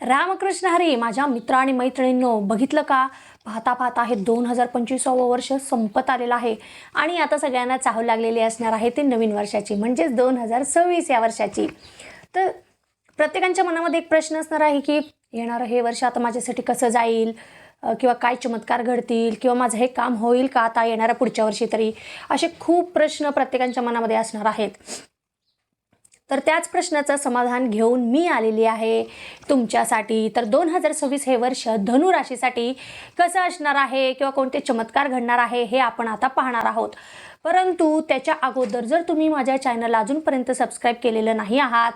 रामकृष्ण हरी माझ्या मित्र आणि मैत्रिणींनो बघितलं का? पाहता पाहता हे दोन हजार पंचवीसावं वर्ष संपत आलेलं आहे. आणि आता सगळ्यांना चाहू लागलेली असणार आहे ते नवीन वर्षाची म्हणजेच दोन हजार सव्वीस या वर्षाची. तर प्रत्येकांच्या मनामध्ये एक प्रश्न असणार आहे की येणारं हे वर्ष आता माझ्यासाठी कसं जाईल? किंवा काय चमत्कार घडतील? किंवा माझं हे काम होईल का आता येणाऱ्या पुढच्या वर्षी तरी? असे खूप प्रश्न प्रत्येकांच्या मनामध्ये असणार आहेत. तर त्याच प्रश्नाचं समाधान घेऊन मी आलेली आहे. तुमच्यासाठी तर दोन हजार सव्वीस हे वर्ष धनु राशीसाठी कसं असणार आहे किंवा कोणते चमत्कार घडणार आहे हे आपण आता पाहणार आहोत. परंतु त्याच्या अगोदर जर तुम्ही माझ्या चॅनलला अजूनपर्यंत सबस्क्राईब केलेलं नाही आहात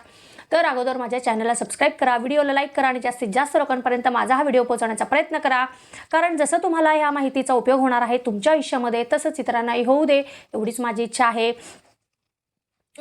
तर अगोदर माझ्या चॅनलला सबस्क्राईब करा व्हिडिओला लाईक करा आणि जास्तीत जास्त लोकांपर्यंत माझा हा व्हिडिओ पोहोचवण्याचा प्रयत्न करा. कारण जसं तुम्हाला ह्या माहितीचा उपयोग होणार आहे तुमच्या आयुष्यामध्ये तसंच इतरांनाही होऊ दे एवढीच माझी इच्छा आहे.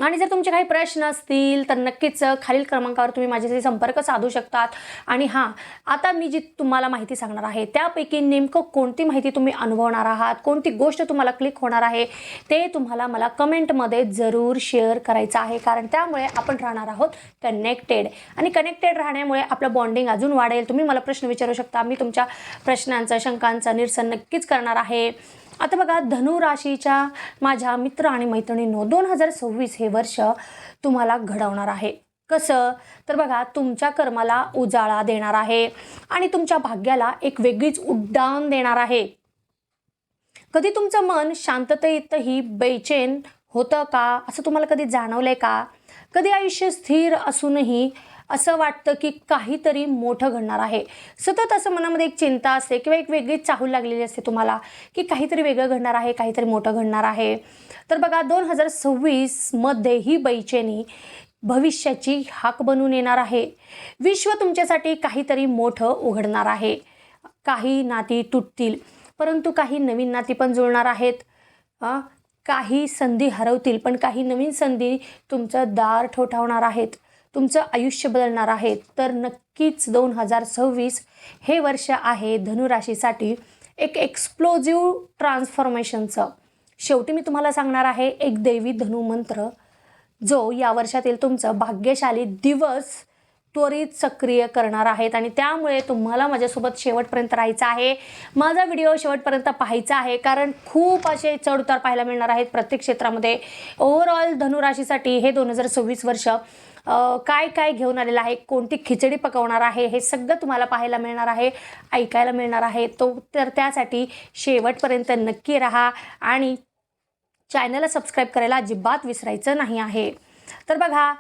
आणि जर तुमचे काही प्रश्न असतील तर नक्कीच खालील क्रमांकावर तुम्ही माझ्याशी संपर्क साधू शकतात. आणि हां आता मी जी तुम्हाला माहिती सांगणार आहे त्यापैकी नेमकं कोणती माहिती तुम्ही अनुभवणार आहात? कोणती गोष्ट तुम्हाला क्लिक होणार आहे? ते तुम्हाला मला कमेंटमध्ये जरूर शेअर करायचं आहे कारण त्यामुळे आपण राहणार आहोत कनेक्टेड आणि कनेक्टेड राहण्यामुळे आपलं बॉन्डिंग अजून वाढेल. तुम्ही मला प्रश्न विचारू शकता. मी तुमच्या प्रश्नांचं शंकांचं निरसन नक्कीच करणार आहे. आता बघा धनु राशीच्या माझ्या मित्र आणि मैत्रिणींनो दोन हजार सव्वीस हे वर्ष तुम्हाला घडवणार आहे. कसं? तर बघा तुमच्या कर्माला उजाळा देणार आहे आणि तुमच्या भाग्याला एक वेगळीच उड्डाण देणार आहे. कधी तुमचं मन शांततेतही बेचैन होतं का? असं तुम्हाला कधी जाणवलं आहे का? कधी आयुष्य स्थिर असूनही असं वाटतं की काहीतरी मोठं घडणार आहे. सतत असं मनामध्ये एक चिंता असते किंवा एक वेगळीच चाहूल लागलेली असते तुम्हाला की काहीतरी वेगळं घडणार आहे काहीतरी मोठं घडणार आहे. तर बघा दोन हजार सव्वीसमध्ये ही बैचेनी भविष्याची हाक बनून येणार आहे. विश्व तुमच्यासाठी काहीतरी मोठं उघडणार आहे. काही नाती तुटतील परंतु काही नवीन नाती पण जुळणार आहेत. काही संधी हरवतील पण काही नवीन संधी तुमचं दार ठोठावणार आहेत. तुमचं आयुष्य बदलणार आहे. तर नक्कीच दोन हजार सव्वीस हे वर्ष आहे धनुराशीसाठी एक एक्सप्लोजिव्ह ट्रान्सफॉर्मेशनचं शेवटी मी तुम्हाला सांगणार आहे एक देवी धनुमंत्र जो या वर्षातील तुमचं भाग्यशाली दिवस त्वरित सक्रिय करणार आहेत. आणि त्यामुळे तुम्हाला माझ्यासोबत शेवटपर्यंत राहायचं आहे. माझा व्हिडिओ शेवटपर्यंत पाहायचा आहे कारण खूप असे चढउतार पाहायला मिळणार आहेत प्रत्येक क्षेत्रामध्ये. ओव्हरऑल धनुराशीसाठी हे दोन हजार सव्वीस वर्ष काय काय घेऊन आलेलं आहे? कोणती खिचडी पकवणार आहे? हे सगळं तुम्हाला पाहायला मिळणार आहे ऐकायला मिळणार आहे. तो तर त्यासाठी शेवटपर्यंत नक्की राहा आणि चॅनलला सबस्क्राईब करायला अजिबात विसरायचं नाही आहे. तर बघा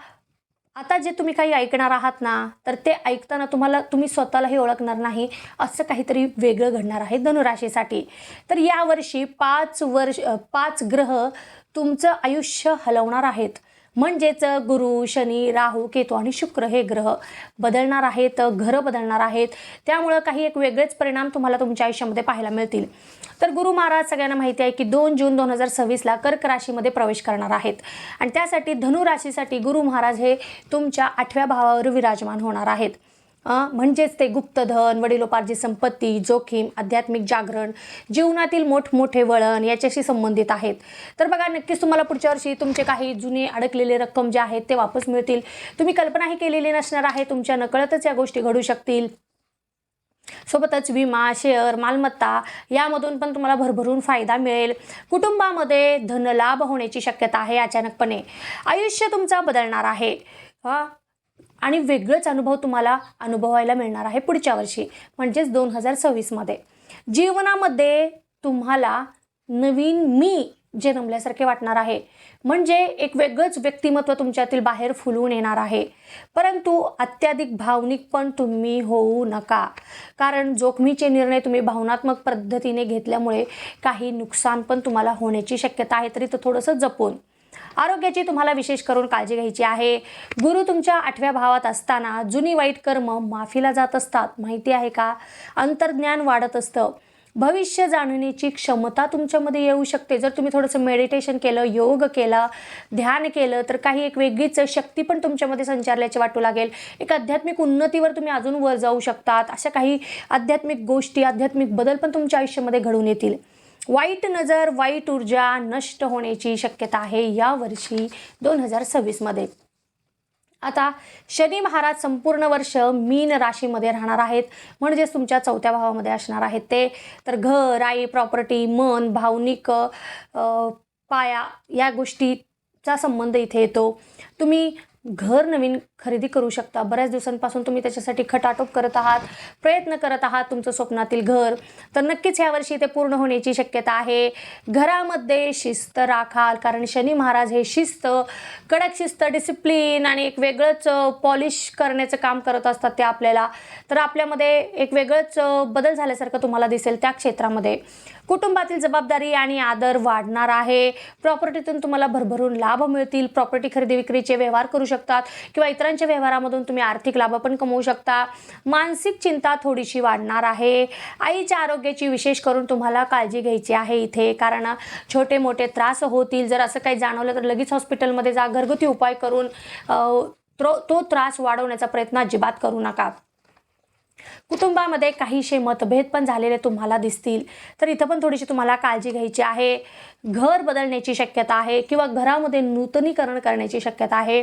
आता जे तुम्ही काही ऐकणार आहात ना तर ते ऐकताना तुम्हाला तुम्ही स्वतःलाही ओळखणार नाही. असं काहीतरी वेगळं घडणार आहे धनुराशीसाठी. तर यावर्षी पाच वर्ष पाच ग्रह तुमचं आयुष्य हलवणार आहेत. म्हणजेच गुरु शनी राहू केतू आणि शुक्र हे ग्रह बदलणार आहेत घरं बदलणार आहेत. त्यामुळं काही एक वेगळेच परिणाम तुम्हाला तुमच्या आयुष्यामध्ये पाहायला मिळतील. तर गुरु महाराज सगळ्यांना माहिती आहे की दोन जून दोन हजार सव्वीसला कर्क राशीमध्ये प्रवेश करणार आहेत. आणि त्यासाठी धनु राशीसाठी गुरु महाराज हे तुमच्या आठव्या भावावर विराजमान होणार आहेत. म्हणजेच ते गुप्तधन वडिलोपार्जित संपत्ती जोखीम आध्यात्मिक जागरण जीवनातील मोठमोठे वळण याच्याशी संबंधित आहेत. तर बघा नक्कीच तुम्हाला पुढच्या वर्षी तुमचे काही जुने अडकलेले रक्कम जे आहेत ते वापस मिळतील. तुम्ही कल्पनाही केलेली नसणार आहे तुमच्या नकळतच या गोष्टी घडू शकतील. सोबतच विमा शेअर मालमत्ता यामधून पण तुम्हाला भरभरून फायदा मिळेल. कुटुंबामध्ये धनलाभ होण्याची शक्यता आहे अचानकपणे. आयुष्य तुमचा बदलणार आहे. हा आणि वेगळंच अनुभव तुम्हाला अनुभवायला मिळणार आहे पुढच्या वर्षी म्हणजेच दोन हजार सव्वीसमध्ये जीवनामध्ये तुम्हाला नवीन मी जन्मल्यासारखे वाटणार आहे म्हणजे एक वेगळंच व्यक्तिमत्व तुमच्यातील बाहेर फुलून येणार आहे. परंतु अत्याधिक भावनिक पण तुम्ही होऊ नका कारण जोखमीचे निर्णय तुम्ही भावनात्मक पद्धतीने घेतल्यामुळे काही नुकसान पण तुम्हाला होण्याची शक्यता आहे तरी तर थोडंसं जपून. आरोग्याची तुम्हाला विशेष करून काळजी घ्यायची आहे. गुरु तुमच्या आठव्या भावात असताना जुनी वाईट कर्म माफीला जात असतात. माहिती आहे का? अंतर्ज्ञान वाढत असतं. भविष्य जाणण्याची क्षमता तुमच्यामध्ये येऊ शकते. जर तुम्ही थोडंसं मेडिटेशन केलं योग केलं ध्यान केलं तर काही एक वेगळीच शक्ती पण तुमच्यामध्ये संचारल्याची वाटू लागेल. एक आध्यात्मिक उन्नतीवर तुम्ही अजून वर जाऊ शकतात. अशा काही आध्यात्मिक गोष्टी आध्यात्मिक बदल पण तुमच्या आयुष्यामध्ये घडून येतील. वाईट नजर वाईट ऊर्जा नष्ट होण्याची शक्यता आहे या वर्षी दोन हजार सव्वीसमध्ये आता शनी महाराज संपूर्ण वर्ष मीन राशीमध्ये राहणार आहेत. म्हणजेच तुमच्या चौथ्या भावामध्ये असणार आहेत ते. तर घर आई प्रॉपर्टी मन भावनिक पाया या गोष्टीचा संबंध इथे येतो. तुम्ही घर नवीन खरेदी करू शकता. बऱ्याच दिवसांपासून तुम्ही त्याच्यासाठी खटाटोप करत आहात प्रयत्न करत आहात तुमचं स्वप्नातील घर. तर नक्कीच ह्यावर्षी ते पूर्ण होण्याची शक्यता आहे. घरामध्ये शिस्त राखाल कारण शनी महाराज हे शिस्त कडक शिस्त डिसिप्लिन आणि एक वेगळंच पॉलिश करण्याचं काम करत असतात ते आपल्याला. तर आपल्यामध्ये एक वेगळंच बदल झाल्यासारखं तुम्हाला दिसेल त्या क्षेत्रामध्ये. कुटुंबातील जबाबदारी आणि आदर वाढणार आहे. प्रॉपर्टीतून तुम्हाला भरभरून लाभ मिळतील. प्रॉपर्टी खरेदी विक्रीचे व्यवहार करू शकतात. किंवा इतर इतरांच्या व्यवहारामधून तुम्ही आर्थिक लाभ पण कमवू शकता. मानसिक चिंता थोडीशी वाढणार आहे. आईच्या आरोग्याची विशेष करून तुम्हाला काळजी घ्यायची आहे इथे कारण छोटे मोठे त्रास होतील. जर असं काही जाणवलं तर लगेच हॉस्पिटलमध्ये जा. घरगुती उपाय करून तो त्रास वाढवण्याचा प्रयत्न अजिबात करू नका. कुटुंबामध्ये काहीशे मतभेद पण झालेले तुम्हाला दिसतील. तर इथं पण थोडीशी तुम्हाला काळजी घ्यायची आहे. घर बदलण्याची शक्यता आहे किंवा घरामध्ये नूतनीकरण करण्याची शक्यता आहे.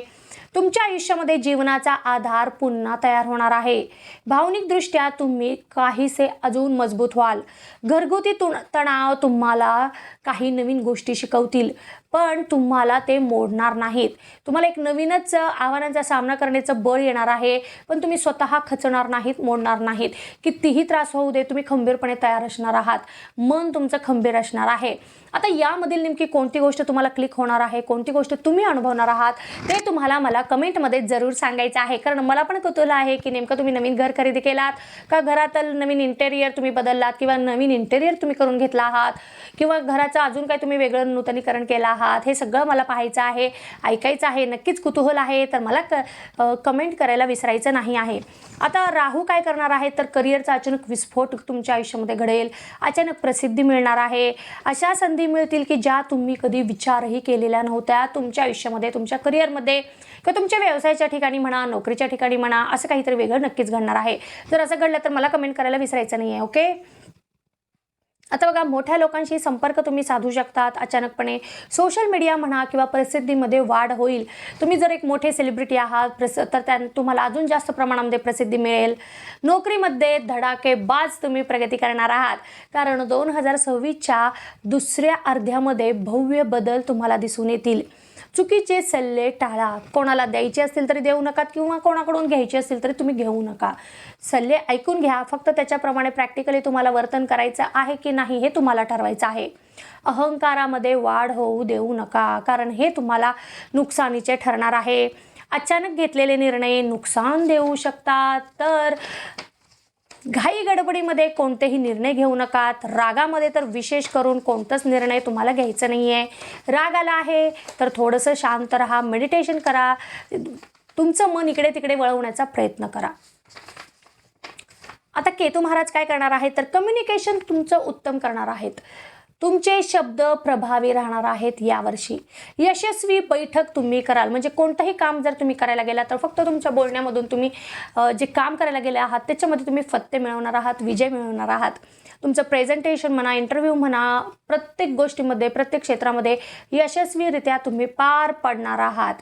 तुमच्या आयुष्यामध्ये जीवनाचा आधार पुन्हा तयार होणार आहे. भावनिकदृष्ट्या तुम्ही काहीसे अजून मजबूत व्हाल. घरगुती तुण तणाव तुम्हाला काही नवीन गोष्टी शिकवतील. पण तुम्हाला ते मोडणार नाहीत. तुम्हाला एक नवीनच आव्हानांचा सामना करण्याचं बळ येणार आहे पण तुम्ही स्वतः खचणार नाहीत मोडणार नाहीत. कितीही त्रास होऊ दे तुम्ही खंबीरपणे तयार असणार आहात. मन तुमचं खंबीर असणार आहे. आता यामधील नेमकी कोणती गोष्ट तुम्हाला क्लिक होणार आहे? कोणती गोष्ट तुम्ही अनुभवणार आहात? ते तुम्हाला मला कमेंटमध्ये जरूर सांगायचं आहे. कारण मला पण कुतूल आहे की नेमकं तुम्ही नवीन घर खरेदी केलात का घरातलं नवीन इंटेरियर तुम्ही बदललात किंवा नवीन इंटेरियर तुम्ही करून घेतला आहात? किंवा घराचं अजून काही तुम्ही वेगळं नूतनीकरण केलं आहात? हे सगळं मला पाहायचं आहे ऐकायचं आहे. नक्कीच कुतूहल आहे. तर मला क कमेंट करायला विसरायचं नाही आहे. आता राहू काय करणार आहे? तर करिअरचा अचानक विस्फोट तुमच्या आयुष्यामध्ये घडेल. अचानक प्रसिद्धी मिळणार आहे. अशा संधी मिळतील की ज्या तुम्ही कधी विचारही केलेल्या नव्हत्या? तुमच्या आयुष्यामध्ये तुमच्या करिअरमध्ये किंवा तुमच्या व्यवसायाच्या ठिकाणी म्हणा नोकरीच्या ठिकाणी म्हणा असं काहीतरी वेगळं नक्कीच घडणार आहे. जर असं घडलं तर मला कमेंट करायला विसरायचं नाही आहे ओके? आता बघा मोठ्या लोकांशी संपर्क तुम्ही साधू शकतात अचानकपणे सोशल मीडिया म्हणा किंवा प्रसिद्धीमध्ये वाढ होईल. तुम्ही जर एक मोठे सेलिब्रिटी आहात प्रस तर त्या तुम्हाला अजून जास्त प्रमाणामध्ये प्रसिद्धी मिळेल. नोकरीमध्ये धडाकेबाज तुम्ही प्रगती करणार आहात. कारण दोन हजार सव्वीसच्या दुसऱ्या अर्ध्यामध्ये भव्य बदल तुम्हाला दिसून येतील. चुकीचे सल्ले टाळा. कोणाला द्यायचे असतील तरी देऊ नका किंवा कोणाकडून घ्यायचे असतील तरी तुम्ही घेऊ नका. सल्ले ऐकून घ्या. फक्त त्याच्याप्रमाणे प्रॅक्टिकली तुम्हाला वर्तन करायचं आहे की नाही हे तुम्हाला ठरवायचं आहे. अहंकारामध्ये वाढ होऊ देऊ नका कारण हे तुम्हाला नुकसानीचे ठरणार आहे. अचानक घेतलेले निर्णय नुकसान देऊ शकतात. तर घाई गडबडीमध्ये कोणतेही निर्णय घेऊ नकात. रागामध्ये तर विशेष करून कोणताच निर्णय तुम्हाला घ्यायचा नाही आहे राग आला आहे तर थोडंसं शांत राहा मेडिटेशन करा. तुमचं मन इकडे तिकडे वळवण्याचा प्रयत्न करा. आता केतू महाराज काय करणार आहेत? तर कम्युनिकेशन तुमचं उत्तम करणार आहेत. तुमचे शब्द प्रभावी राहणार आहेत यावर्षी. यशस्वी बैठक तुम्ही कराल. म्हणजे कोणतंही काम जर तुम्ही करायला गेला तर फक्त तुमच्या बोलण्यामधून तुम्ही जे काम करायला गेले आहात त्याच्यामध्ये तुम्ही फत्ते मिळवणार आहात विजय मिळवणार आहात. तुमचं प्रेझेंटेशन म्हणा इंटरव्ह्यू म्हणा प्रत्येक गोष्टीमध्ये प्रत्येक क्षेत्रामध्ये यशस्वीरित्या तुम्ही पार पडणार आहात.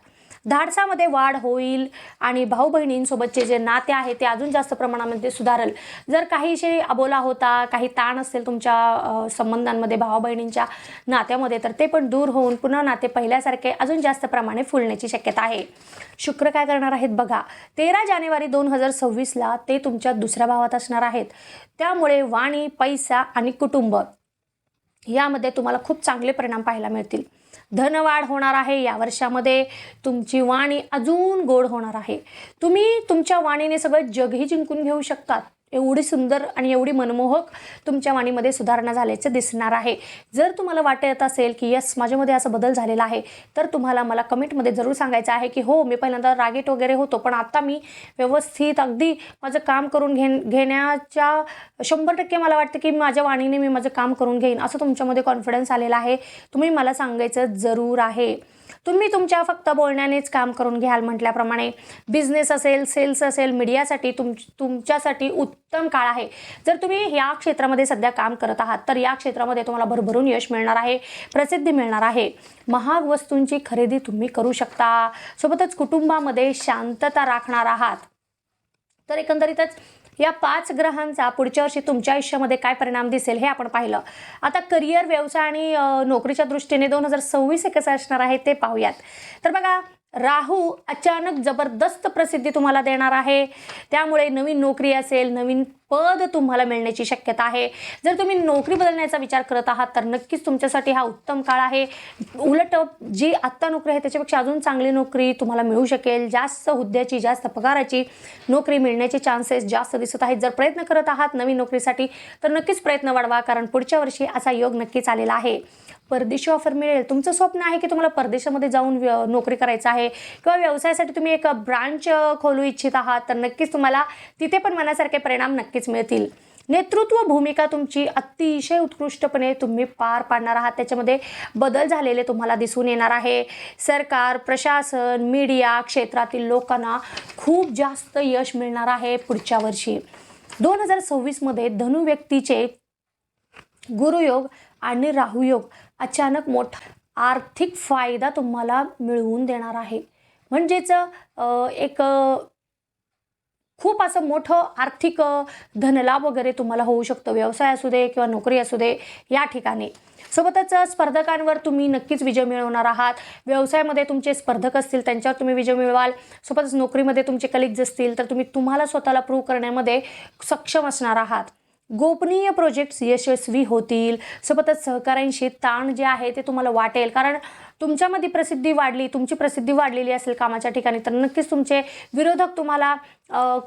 धाडसामध्ये वाढ होईल आणि भाऊ बहिणींसोबतचे जे नाते आहे ते अजून जास्त प्रमाणामध्ये सुधारेल. जर काहीशे अबोला होता काही ताण असेल तुमच्या संबंधांमध्ये भाऊ बहिणींच्या नात्यामध्ये तर ते पण दूर होऊन पुन्हा नाते पहिल्यासारखे अजून जास्त प्रमाणे फुलण्याची शक्यता आहे. शुक्र काय करणार आहेत बघा तेरा जानेवारी दोन हजार सव्वीसला ते तुमच्या दुसऱ्या भावात असणार आहेत. त्यामुळे वाणी पैसा आणि कुटुंब यामध्ये तुम्हाला खूप चांगले परिणाम पाहायला मिळतील. धनवाढ होणार आहे. या वर्षामध्ये तुमची वाणी अजून गोड होणार आहे. तुम्ही तुमच्या वाणीने सगळं जगही जिंकून घेऊ शकतात. एवढी सुंदर आणि एवढी मनमोहक तुमच्या वाणीमध्ये सुधारणा झाल्याचं दिसणार आहे. जर तुम्हाला वाटत असेल की यस माझ्यामध्ये असा बदल झालेला आहे तर तुम्हाला मला कमेंटमध्ये जरूर सांगायचं आहे की हो मी पहिल्यांदा रागीट वगैरे होतो पण आता मी व्यवस्थित अगदी माझं काम करून घेण घेण्याच्या शंभर टक्के मला वाटतं की माझ्या वाणीने मी माझं काम करून घेईन असं तुमच्यामध्ये कॉन्फिडन्स आलेला आहे. तुम्ही मला सांगायचं जरूर आहे. तुम्ही तुमच्या फक्त बोलण्यानेच काम करून घ्याल म्हटल्याप्रमाणे बिझनेस असेल सेल्स असेल मीडियासाठी तुम तुमच्यासाठी उत्तम काळ आहे. जर तुम्ही या क्षेत्रामध्ये सध्या काम करत आहात तर या क्षेत्रामध्ये तुम्हाला भरभरून यश मिळणार आहे प्रसिद्धी मिळणार आहे. महाग वस्तूंची खरेदी तुम्ही करू शकता. सोबतच कुटुंबामध्ये शांतता राखणार आहात. तर एकंदरीतच या पाच ग्रहांचा पुढच्या वर्षी तुमच्या आयुष्यामध्ये काय परिणाम दिसेल हे आपण पाहिलं. आता करिअर व्यवसाय आणि नोकरीच्या दृष्टीने दोन हजार सव्वीस एकच कसं असणार आहे ते पाहूयात. तर बघा राहू अचानक जबरदस्त प्रसिद्धी तुम्हाला देणार आहे. त्यामुळे नवीन नोकरी असेल नवीन पद तुम्हाला मिळण्याची शक्यता आहे. जर तुम्ही नोकरी बदलण्याचा विचार करत आहात तर नक्कीच तुमच्यासाठी हा उत्तम काळ आहे. उलट जी आत्ता नोकरी आहे त्याच्यापेक्षा अजून चांगली नोकरी तुम्हाला मिळू शकेल. जास्त हुद्द्याची जास्त पगाराची नोकरी मिळण्याचे चान्सेस जास्त दिसत आहेत. जर प्रयत्न करत आहात नवीन नोकरीसाठी तर नक्कीच प्रयत्न वाढवा कारण पुढच्या वर्षी असा योग नक्कीच आलेला आहे. परदेशी ऑफर मिळेल. तुमचं स्वप्न आहे की तुम्हाला परदेशामध्ये जाऊन व्य- नोकरी करायचं आहे किंवा व्यवसायासाठी तुम्ही एक ब्रांच खोलू इच्छित आहात तर नक्कीच तुम्हाला तिथे पण मनासारखे परिणाम नक्कीच मिळतील. नेतृत्व भूमिका तुमची अतिशय उत्कृष्टपणे तुम्ही पार पाडणार आहात. त्याच्यामध्ये बदल झालेले तुम्हाला दिसून येणार आहे. सरकार प्रशासन मीडिया क्षेत्रातील लोकांना खूप जास्त यश मिळणार आहे पुढच्या वर्षी. दोन हजार सव्वीसमध्ये धनु व्यक्तीचे गुरुयोग आणि राहुयोग अचानक मोठा आर्थिक फायदा तुम्हाला मिळवून देणार आहे. म्हणजेच एक खूप असं मोठं आर्थिक धनलाभ वगैरे तुम्हाला होऊ शकतो. व्यवसाय असू दे किंवा नोकरी असू दे या ठिकाणी. सोबतच स्पर्धकांवर तुम्ही नक्कीच विजय मिळवणार आहात. व्यवसायामध्ये तुमचे स्पर्धक असतील त्यांच्यावर तुम्ही विजय मिळवाल. सोबतच नोकरीमध्ये तुमचे कलिग्ज असतील तर तुम्ही तुम्हाला स्वतःला प्रूव्ह करण्यामध्ये सक्षम असणार आहात. गोपनीय प्रोजेक्ट्स यशस्वी होतील. सोबतच सहकाऱ्यांशी ताण जे आहे ते तुम्हाला वाटेल. कारण तुमच्यामध्ये प्रसिद्धी वाढली तुमची प्रसिद्धी वाढलेली असेल कामाच्या ठिकाणी तर नक्कीच तुमचे विरोधक तुम्हाला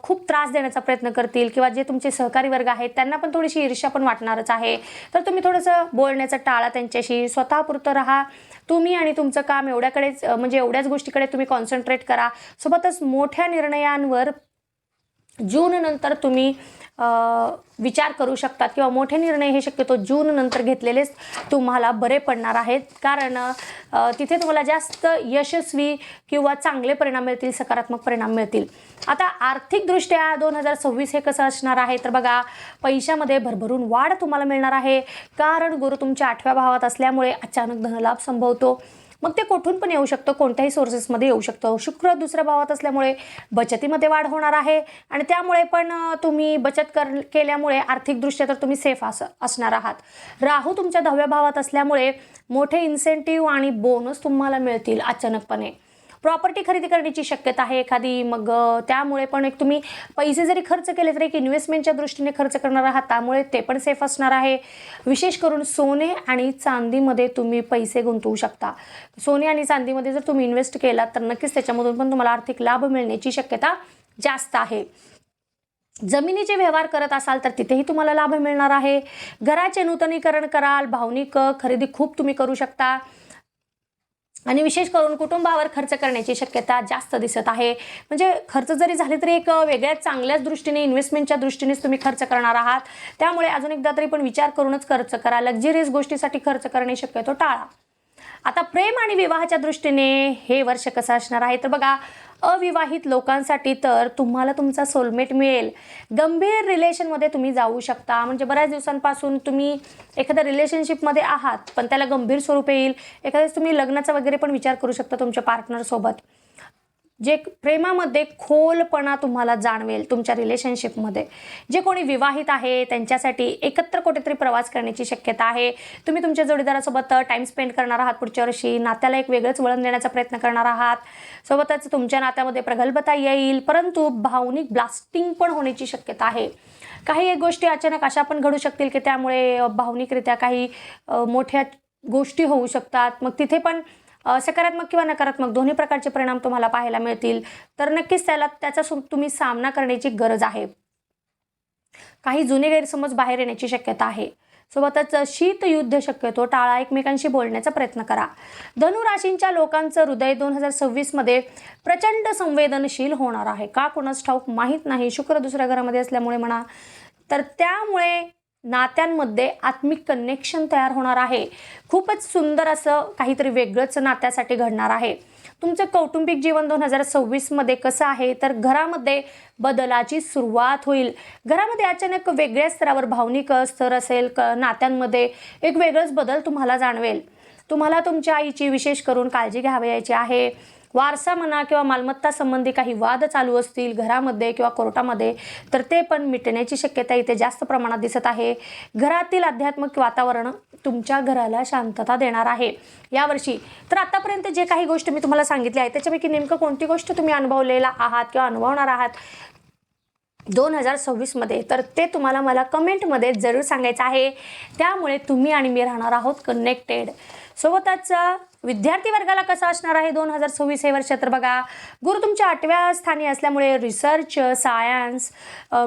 खूप त्रास देण्याचा प्रयत्न करतील किंवा जे तुमचे सहकारी वर्ग आहेत त्यांना पण थोडीशी ईर्ष्या पण वाटणारच आहे. तर तुम्ही थोडंसं बोलण्याचं टाळा त्यांच्याशी स्वतःपुरतं राहा. तुम्ही आणि तुमचं काम एवढ्याकडेच म्हणजे एवढ्याच गोष्टीकडे तुम्ही कॉन्सन्ट्रेट करा. सोबतच मोठ्या निर्णयांवर जून नंतर तुम्ही विचार करू शकतात किंवा मोठे निर्णय हे शक्यतो जून नंतर घेतलेलेच तुम्हाला बरे पडणार आहेत. कारण तिथे तुम्हाला जास्त यशस्वी किंवा चांगले परिणाम मिळतील सकारात्मक परिणाम मिळतील. आता आर्थिकदृष्ट्या दोन हजार सव्वीस हे कसं असणार आहे? तर बघा पैशामध्ये भरभरून वाढ तुम्हाला मिळणार आहे. कारण गुरु तुमच्या आठव्या भावात असल्यामुळे अचानक धनलाभ संभवतो. मग ते कुठून पण येऊ शकतं कोणत्याही सोर्सेसमध्ये येऊ शकतं. शुक्र दुसऱ्या भावात असल्यामुळे बचतीमध्ये वाढ होणार आहे आणि त्यामुळे पण तुम्ही बचत कर केल्यामुळे आर्थिकदृष्ट्या तर तुम्ही सेफ अस असणार आहात. राहू तुमच्या दहाव्या भावात असल्यामुळे मोठे इन्सेंटिव्ह आणि बोनस तुम्हाला मिळतील अचानकपणे. प्रॉपर्टी खरेदी करण्याची शक्यता आहे एखादी मग त्यामुळे पण एक तुम्ही पैसे जरी खर्च केले तरी एक इन्व्हेस्टमेंटच्या दृष्टीने खर्च करणार आहात त्यामुळे ते पण सेफ असणार आहे. विशेष करून सोने आणि चांदीमध्ये तुम्ही पैसे गुंतवू शकता. सोने आणि चांदीमध्ये जर तुम्ही इन्व्हेस्ट केलात तर नक्कीच त्याच्यामधून पण तुम्हाला आर्थिक लाभ मिळण्याची शक्यता जास्त आहे. जमिनीचे व्यवहार करत असाल तर तिथेही तुम्हाला लाभ मिळणार आहे. घराचे नूतनीकरण कराल भावनिक खरेदी खूप तुम्ही करू शकता. आणि विशेष करून कुटुंबावर खर्च करण्याची शक्यता जास्त दिसत आहे. म्हणजे खर्च जरी झाले तरी एक वेगळ्याच चांगल्याच दृष्टीने इन्व्हेस्टमेंटच्या दृष्टीनेच तुम्ही खर्च करणार आहात. त्यामुळे अजून एकदा तरी पण विचार करूनच खर्च करा. लक्झरियस गोष्टीसाठी खर्च करणे शक्यतो टाळा. आता प्रेम आणि विवाहाच्या दृष्टीने हे वर्ष कसं असणार आहे? तर बघा अविवाहित लोकांसाठी तर तुम्हाला तुमचा सोलमेट मिळेल. गंभीर रिलेशनमध्ये तुम्ही जाऊ शकता. म्हणजे बऱ्याच दिवसांपासून तुम्ही एखाद्या रिलेशनशिपमध्ये आहात पण त्याला गंभीर स्वरूप येईल. एखाद्याच तुम्ही लग्नाचा वगैरे पण विचार करू शकता तुमच्या पार्टनरसोबत जे प्रेमामध्ये खोलपणा तुम्हाला जाणवेल तुमच्या रिलेशनशिपमध्ये जे कोणी विवाहित आहे त्यांच्यासाठी एकत्र कुठेतरी प्रवास करण्याची शक्यता आहे. तुम्ही तुमच्या जोडीदारासोबत टाईम स्पेंड करणार आहात पुढच्या वर्षी नात्याला एक वेगळंच वळण देण्याचा प्रयत्न करणार आहात. सोबतच तुमच्या नात्यामध्ये प्रगल्भता येईल परंतु भावनिक ब्लास्टिंग पण होण्याची शक्यता आहे. काही एक गोष्टी अचानक अशा पण घडू शकतील की त्यामुळे भावनिकरित्या काही मोठ्या गोष्टी होऊ शकतात. मग तिथे पण सकारात्मक किंवा नकारात्मक दोन्ही प्रकारचे परिणाम तुम्हाला पाहायला मिळतील. तर नक्कीच त्याला त्याचा तुम्ही सामना करण्याची गरज आहे. काही जुने गैरसमज बाहेर येण्याची शक्यता आहे. सोबतच शीतयुद्ध शक्यतो टाळा एकमेकांशी बोलण्याचा प्रयत्न करा. धनुराशींच्या लोकांचं हृदय दोन हजार सव्वीसमध्ये प्रचंड संवेदनशील होणार आहे. का? कोणाच ठाऊक माहीत नाही. शुक्र दुसऱ्या घरामध्ये असल्यामुळे म्हणा. तर त्यामुळे नात्यांमध्ये आत्मिक कनेक्शन तयार होणार आहे. खूपच सुंदर असं काहीतरी वेगळंच नात्यासाठी घडणार आहे. तुमचं कौटुंबिक जीवन दोन हजार सव्वीसमध्ये कसं आहे? तर घरामध्ये बदलाची सुरुवात होईल. घरामध्ये अचानक वेगळ्या स्तरावर भावनिक स्तर असेल क नात्यांमध्ये एक वेगळंच बदल तुम्हाला जाणवेल. तुम्हाला तुमच्या आईची विशेष करून काळजी घ्यावयाची आहे. वारसा म्हणा किंवा मालमत्ता संबंधी काही वाद चालू असतील घरामध्ये किंवा कोर्टामध्ये तर ते पण मिटण्याची शक्यता इथे जास्त प्रमाणात दिसत आहे. घरातील आध्यात्मिक वातावरण तुमच्या घराला शांतता देणार आहे. यावर्षी तर आतापर्यंत जे काही गोष्ट मी तुम्हाला सांगितली आहे त्याच्यापैकी नेमकं कोणती गोष्ट तुम्ही अनुभवलेला आहात किंवा अनुभवणार आहात? दोन हजार सव्वीसमध्ये तर ते तुम्हाला मला कमेंटमध्ये जरूर सांगायचं आहे. त्यामुळे तुम्ही आणि मी राहणार आहोत कनेक्टेड सोबतच विद्यार्थी वर्गाला कसं असणार आहे दोन हजार सव्वीस हे वर्ष तर बघा गुरु तुमच्या आठव्या स्थानी असल्यामुळे रिसर्च सायन्स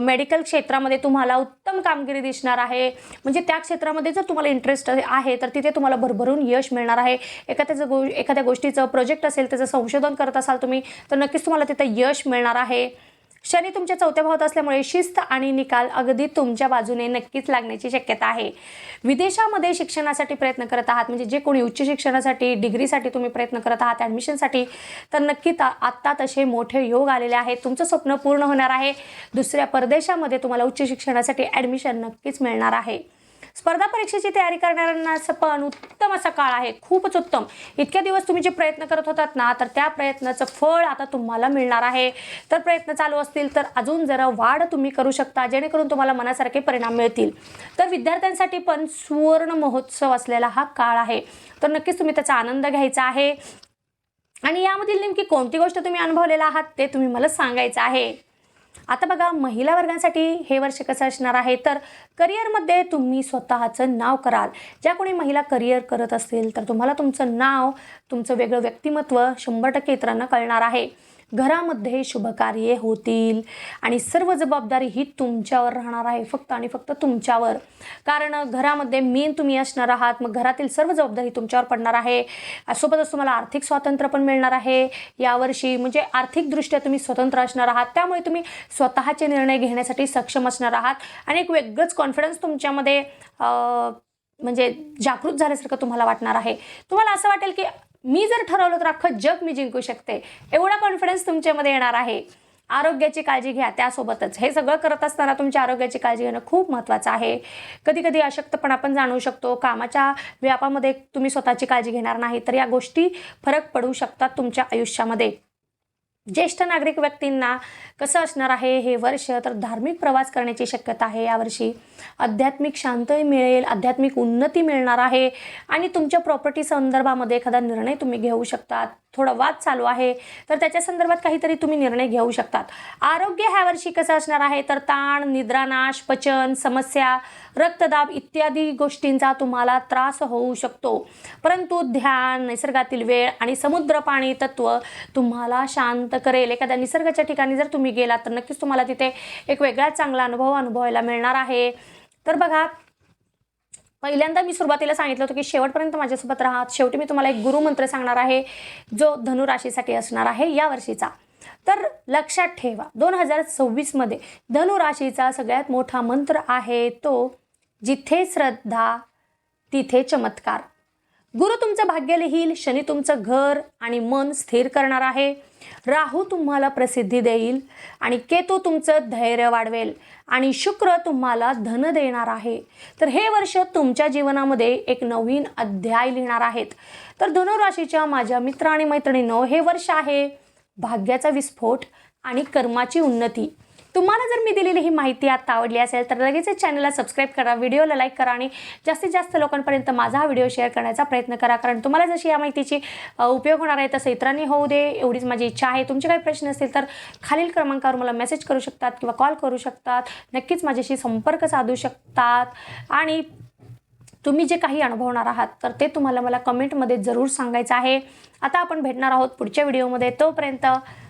मेडिकल क्षेत्रामध्ये तुम्हाला उत्तम कामगिरी दिसणार आहे. म्हणजे त्या क्षेत्रामध्ये जर तुम्हाला इंटरेस्ट आहे तर तिथे तुम्हाला भरभरून यश मिळणार आहे. एखाद्याचं गो एखाद्या गोष्टीचं प्रोजेक्ट असेल त्याचं संशोधन करत असाल तुम्ही तर नक्कीच तुम्हाला तिथं यश मिळणार आहे. शनी तुमच्या चौथ्या भावात असल्यामुळे शिस्त आणि निकाल अगदी तुमच्या बाजूने नक्कीच लागण्याची शक्यता आहे. विदेशामध्ये शिक्षणासाठी प्रयत्न करत आहात म्हणजे जे कोणी उच्च शिक्षणासाठी डिग्रीसाठी तुम्ही प्रयत्न करत आहात ॲडमिशनसाठी तर नक्की आत्ता तसे मोठे योग आलेले आहेत. तुमचं स्वप्न पूर्ण होणार आहे. दुसऱ्या परदेशामध्ये तुम्हाला उच्च शिक्षणासाठी ॲडमिशन नक्कीच मिळणार आहे. स्पर्धा परीक्षेची तयारी करणाऱ्यांना असं पण उत्तम असा काळ आहे. खूपच उत्तम. इतक्या दिवस तुम्ही जे प्रयत्न करत होतात ना तर त्या प्रयत्नाचं फळ आता तुम्हाला मिळणार आहे. तर प्रयत्न चालू असतील तर अजून जरा वाढ तुम्ही करू शकता जेणेकरून तुम्हाला मनासारखे परिणाम मिळतील. तर विद्यार्थ्यांसाठी पण सुवर्ण महोत्सव असलेला हा काळ आहे. तर नक्कीच तुम्ही त्याचा आनंद घ्यायचा आहे. आणि यामधील नेमकी कोणती गोष्ट तुम्ही अनुभवलेला आहात ते तुम्ही मला सांगायचं आहे. आता बघा महिला वर्गांसाठी हे वर्ष कसं असणार आहे? तर करिअरमध्ये तुम्ही स्वतःचं नाव कराल. ज्या कोणी महिला करिअर करत असतील तर तुम्हाला तुमचं नाव तुमचं वेगळं व्यक्तिमत्व शंभर टक्के इतरांना कळणार आहे. घरामध्ये शुभकार्ये होतील. आणि सर्व जबाबदारी ही तुमच्यावर राहणार आहे. फक्त आणि फक्त तुमच्यावर. कारण घरामध्ये मेन तुम्ही असणार आहात. मग घरातील सर्व जबाबदारी तुमच्यावर पडणार आहे. सोबतच तुम्हाला आर्थिक स्वातंत्र्य पण मिळणार आहे. यावर्षी म्हणजे आर्थिकदृष्ट्या तुम्ही स्वतंत्र असणार आहात. त्यामुळे तुम्ही स्वतःचे निर्णय घेण्यासाठी सक्षम असणार आहात. आणि एक वेगळंच कॉन्फिडन्स तुमच्यामध्ये म्हणजे जागृत झाल्यासारखं तुम्हाला वाटणार आहे. तुम्हाला असं वाटेल की मी जर ठरवलं तर अख्खं जग मी जिंकू शकते. एवढा कॉन्फिडन्स तुमच्यामध्ये येणार आहे. आरोग्याची काळजी घ्या त्यासोबतच. हे सगळं करत असताना तुमच्या आरोग्याची काळजी घेणं खूप महत्त्वाचं आहे. कधी कधी अशक्तपणा आपण जाणवू शकतो. कामाच्या व्यापामध्ये तुम्ही स्वतःची काळजी घेणार नाही तर या गोष्टी फरक पडू शकतात तुमच्या आयुष्यामध्ये. ज्येष्ठ नागरिक व्यक्तींना कसं असणार आहे हे वर्ष? तर धार्मिक प्रवास करण्याची शक्यता आहे यावर्षी आध्यात्मिक शांतही मिळेल आध्यात्मिक उन्नती मिळणार आहे. आणि तुमच्या प्रॉपर्टी संदर्भामध्ये एखादा निर्णय तुम्ही घेऊ शकतात. थोडा वाद चालू आहे. तर त्याच्या संदर्भात काहीतरी तुम्ही निर्णय घेऊ शकतात. आरोग्य ह्या वर्षी कसं असणार आहे? तर ताण निद्रानाश पचन समस्या रक्तदाब इत्यादी गोष्टींचा तुम्हाला त्रास होऊ शकतो. परंतु ध्यान निसर्गातील वेळ आणि समुद्र पाणी तत्व तुम्हाला शांत करेल. एखाद्या निसर्गाच्या ठिकाणी जर तुम्ही गेलात तर नक्कीच तुम्हाला तिथे एक वेगळा चांगला अनुभव अनुभवायला मिळणार आहे. तर बघा पहिल्यांदा मी सुरुवातीला सांगितलं होतं की शेवटपर्यंत माझ्यासोबत राहा. शेवटी मी तुम्हाला एक गुरुमंत्र सांगणार आहे जो धनुराशीसाठी असणार आहे या वर्षीचा. तर लक्षात ठेवा दोन हजार सव्वीसमध्ये धनुराशीचा सगळ्यात मोठा मंत्र आहे तो जिथे श्रद्धा तिथे चमत्कार. गुरु तुमचं भाग्य लिहील शनी तुमचं घर आणि मन स्थिर करणार आहे. राहू तुम्हाला प्रसिद्धी देईल आणि केतू तुमचं धैर्य वाढवेल आणि शुक्र तुम्हाला धन देणार आहे. तर हे वर्ष तुमच्या जीवनामध्ये एक नवीन अध्याय लिहिणार आहेत. तर धनुराशीच्या माझ्या मित्र आणि मैत्रिणींनो हे वर्ष आहे भाग्याचा विस्फोट आणि कर्माची उन्नती. तुम्हाला जर मी दिलेली ही माहिती आत्ता आवडली असेल तर लगेच चॅनलला सबस्क्राईब करा व्हिडिओला लाईक करा आणि जास्तीत जास्त लोकांपर्यंत माझा हा व्हिडिओ शेअर करण्याचा प्रयत्न करा. कारण तुम्हाला जशी या माहितीची उपयोग होणार आहे तसं इतरांनी होऊ दे एवढीच माझी इच्छा आहे. तुमचे काही प्रश्न असतील तर खालील क्रमांकावर मला मेसेज करू शकतात किंवा कॉल करू शकतात. नक्कीच माझ्याशी संपर्क साधू शकतात. आणि तुम्ही जे काही अनुभवणार आहात तर ते तुम्हाला मला कमेंटमध्ये जरूर सांगायचं आहे. आता आपण भेटणार आहोत पुढच्या व्हिडिओमध्ये तोपर्यंत